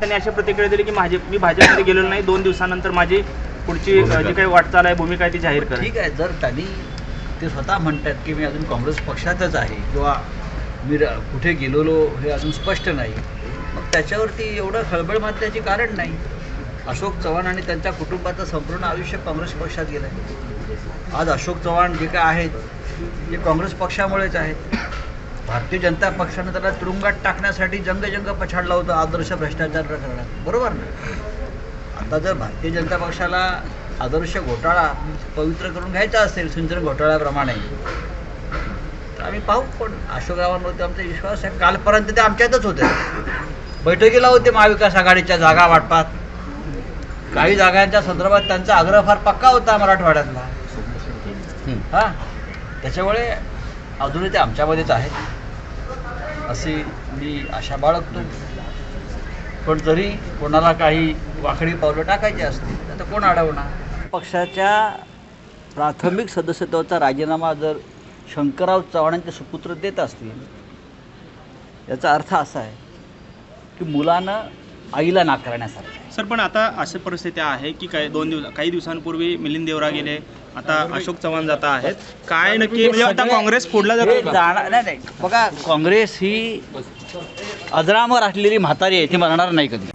त्यांनी अशी प्रतिक्रिया दिली की माझे मी भाजपमध्ये गेलेलो नाही. दोन दिवसानंतर माझी पुढची जी काही वाटचाल आहे भूमिका आहे ती जाहीर करेल ठीक आहे. जर त्यांनी ते स्वतः म्हणतात की मी अजून काँग्रेस पक्षातच आहे किंवा मी कुठे गेलेलो हे अजून स्पष्ट नाही मग त्याच्यावरती एवढं खळबळ मारण्याची कारण नाही. अशोक चव्हाण आणि त्यांच्या कुटुंबाचं संपूर्ण आयुष्य काँग्रेस पक्षात गेलं आहे आज अशोक चव्हाण जे काय आहेत ते काँग्रेस पक्षामुळेच आहेत. भारतीय जनता पक्षानं त्याला तुरुंगात टाकण्यासाठी जंगजंग पछाडला होता आदर्श भ्रष्टाचार प्रकरणात. बरोबर ना? आता जर भारतीय जनता पक्षाला आदर्श घोटाळा पवित्र करून घ्यायचा असेल सिंचन घोटाळ्याप्रमाणे तर आम्ही पाहू. पण अशोकरावांवरती आमचा विश्वास आहे. कालपर्यंत ते आमच्यातच होते. बैठकीला होते महाविकास आघाडीच्या जागा वाटपात. काही जागांच्या संदर्भात त्यांचा आग्रह फार पक्का होता मराठवाड्यातला. हा? त्याच्यामुळे अजूनही ते आमच्यामध्येच आहेत. अशी मी आशा बाळगतो पण जरी कोणाला काही वाकडी पावलं टाकायची असतील तर कोण अडवणार पक्षाच्या प्राथमिक सदस्यत्वाचा राजीनामा जर शंकरराव चव्हाणांचे सुपुत्र देत असतील याचा अर्थ असा आहे की मुलानं आईला नाकारण्यासारखं. सर पण आता अशी परिस्थिती आहे की काही दोन दिवस काही दिवसांपूर्वी मिलिंद देवरा गेले आता अशोक चव्हाण जात आहेत. काय नक्की म्हणजे आता काँग्रेस फोडला हे जातो का? जाणार नाही नाही. बघा काँग्रेस ही अजरामर असलेली म्हातारी आहे ती मरणार नाही कधी.